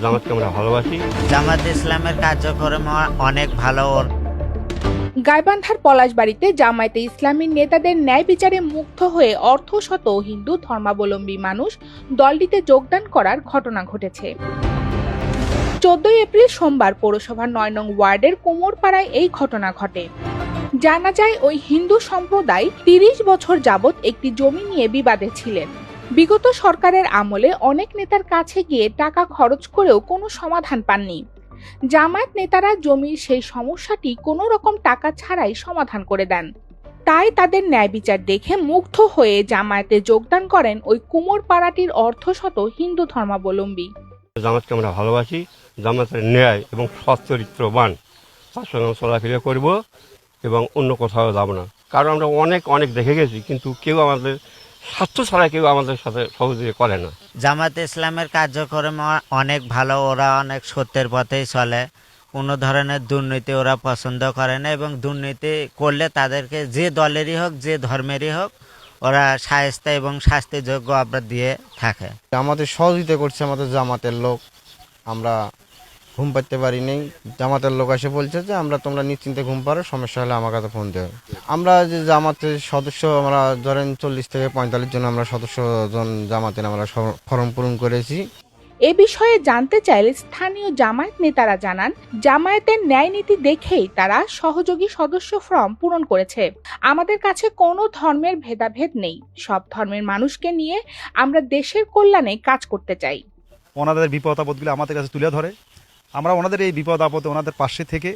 জামাতকে আমরা ভালোবাসি। জামাত ইসলামের কার্যক্রম অনেক ভালো ওর। গাইবান্ধার পলাশবাড়িতে জামায়াতে ইসলামীর নেতাদের ন্যায় বিচারে মুগ্ধ হয়ে অর্ধশত হিন্দু ধর্মাবলম্বী মানুষ দলটিতে যোগদান করার ঘটনা ঘটেছে। চোদ্দই এপ্রিল সোমবার পৌরসভার নয় নং ওয়ার্ডের কোমরপাড়ায় এই ঘটনা ঘটে। জানা যায় ওই হিন্দু সম্প্রদায় তিরিশ বছর যাবৎ একটি জমি নিয়ে বিবাদে ছিলেন। বিগত সরকারের আমলে অনেক নেতার কাছে গিয়ে টাকা খরচ করেও কোনো সমাধান পাননি। জামায়াত নেতারা জমির সেই সমস্যাটি কোনো রকম টাকা ছাড়াই সমাধান করে দেন। তাই তাদের ন্যায় বিচার দেখে মুগ্ধ হয়ে জামায়াতে যোগদান করেন ওই কুমোর পাড়াটির অর্ধশত হিন্দু ধর্মাবলম্বী। জামাতকে আমরা ভালোবাসি জামাতের ন্যায় এবং সৎ চরিত্রবান। তার সঙ্গে চলাফেরা করব এবং অন্য কোথাও যাব না। কারণ আমরা অনেক অনেক দেখে গেছি, কিন্তু কেউ আমাদের স্বার্থ ছাড়া কেউ আমাদের সাথে সহযোগিতা করে না। জামাত ইসলামের কার্যক্রম অনেক ভালো ওরা অনেক সত্যের পথেই চলে। কোনো ধরনের দুর্নীতি ওরা পছন্দ করে না এবং দুর্নীতি করলে তাদেরকে যে দলেরই হোক যে ধর্মেরই হোক ওরা সায়স্তা এবং শাস্তিযোগ্য অপরাধ দিয়ে থাকে। আমাদের সহযোগিতা করছে আমাদের জামাতের লোক। আমরা ঘুম পাড়তে পারি নেই জামাতের লোক এসে বলছে যে আমরা তোমরা নিশ্চিন্তে ঘুম পারো সমস্যা হলে আমার কাছে ফোন দেবে আমরা যে জামাতের সদস্য আমরা ধরেন চল্লিশ থেকে পঁয়তাল্লিশ জন আমরা সদস্য জন জামাতের আমরা ফর্ম পূরণ করেছি। এ বিষয়ে জানতে চাইলে স্থানীয় জামায়াত নেতারা জানান জামায়াতের ন্যায় নীতি দেখেই তারা সহযোগী সদস্য ফর্ম পূরণ করেছে। আমাদের কাছে কোনো ধর্মের ভেদাভেদ নেই। সব ধর্মের মানুষকে নিয়ে আমরা দেশের কল্যাণে কাজ করতে চাই। ওনাদের বিপদ আপদগুলো আমাদের কাছে তুলে ধরে। আমরা ওনাদের এই বিপদ আপদে ওনাদের পাশে থেকে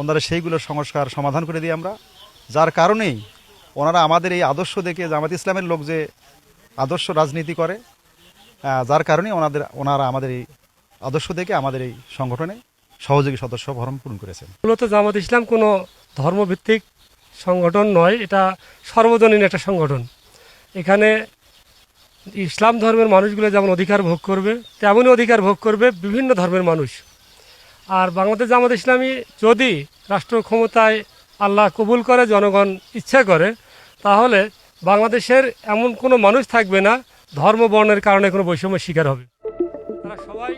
ওনারা সেইগুলোর সংস্কার সমাধান করে দিই আমরা। যার কারণেই ওনারা আমাদের এই আদর্শ দেখে জামাত ইসলামের লোক যে আদর্শ রাজনীতি করে যার কারণে ওনাদের ওনারা আমাদের এই আদর্শ দেখে আমাদের এই সংগঠনে সহযোগী সদস্য ভরণ পূরণ করেছেন। মূলত জামাত ইসলাম কোনো ধর্মভিত্তিক সংগঠন নয়, এটা সর্বজনীন একটা সংগঠন। এখানে ইসলাম ধর্মের মানুষগুলো যেমন অধিকার ভোগ করবে, তেমনই অধিকার ভোগ করবে বিভিন্ন ধর্মের মানুষ। আর বাংলাদেশ জামাত ইসলামী যদি রাষ্ট্র ক্ষমতায় আল্লাহ কবুল করে, জনগণ ইচ্ছা করে, তাহলে বাংলাদেশের এমন কোনো মানুষ থাকবে না, ধর্ম বর্ণের কারণে কোনো বৈষম্য শিকার হবে। তারা সবাই